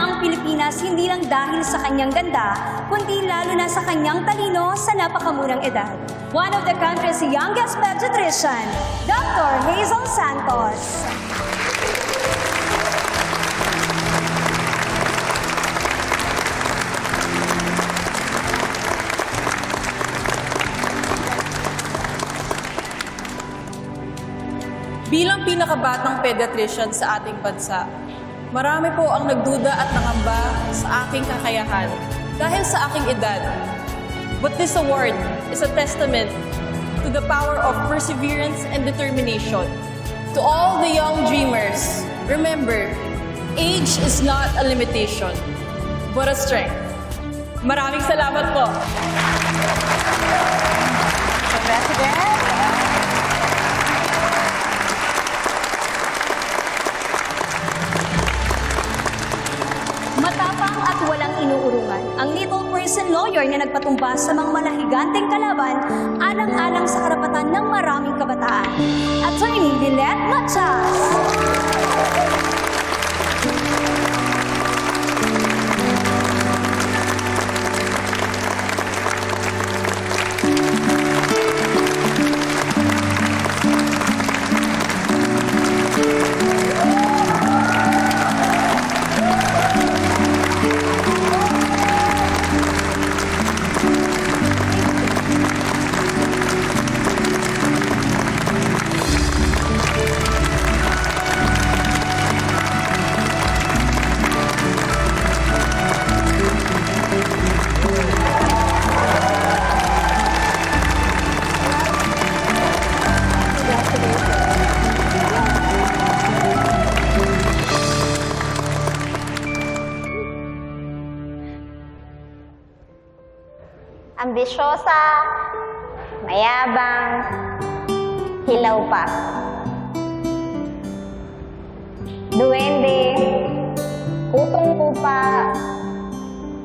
ang Pilipinas hindi lang dahil sa kanyang ganda, kundi lalo na sa kanyang talino sa napakamurang edad. One of the country's youngest pediatrician, Dr. Hazel Santos. Bilang pinakabatang pediatrician sa ating bansa, marami po ang nagduda at nangamba sa aking kakayahan dahil sa aking edad. But this award is a testament to the power of perseverance and determination. To all the young dreamers, remember, age is not a limitation, but a strength. Maraming salamat po. President. Matapang inuurungan, ang little person lawyer na nagpatumbas sa mga malahiganteng kalaban alang-alang sa karapatan ng maraming kabataan. Attorney Lynette Machas. Ambisyosa, mayabang, hilaw pa. Duwende, utong pupa,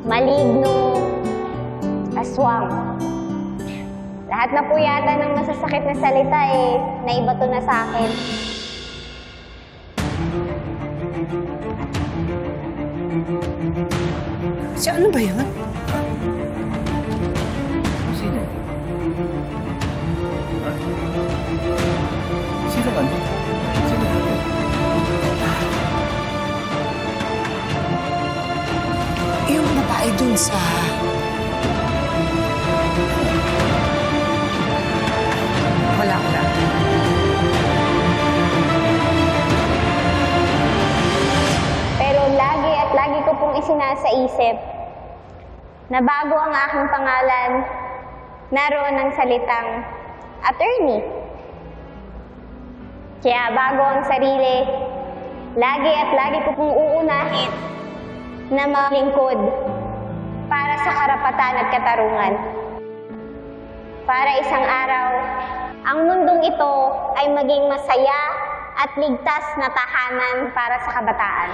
maligno, aswang. Lahat na po yata ng masasakit na salita eh, naibato na sa akin. Si ano ba yan? Sino? Ha? Sino ano? Yung babae dun sa... Wala lang. Pero lagi at lagi ko pong isinasaisip na bago ang aking pangalan, naroon ang salitang attorney. Kaya bago ang sarili, lagi at lagi ko pong uunahin na maglingkod para sa karapatan at katarungan. Para isang araw, ang mundong ito ay maging masaya at ligtas na tahanan para sa kabataan.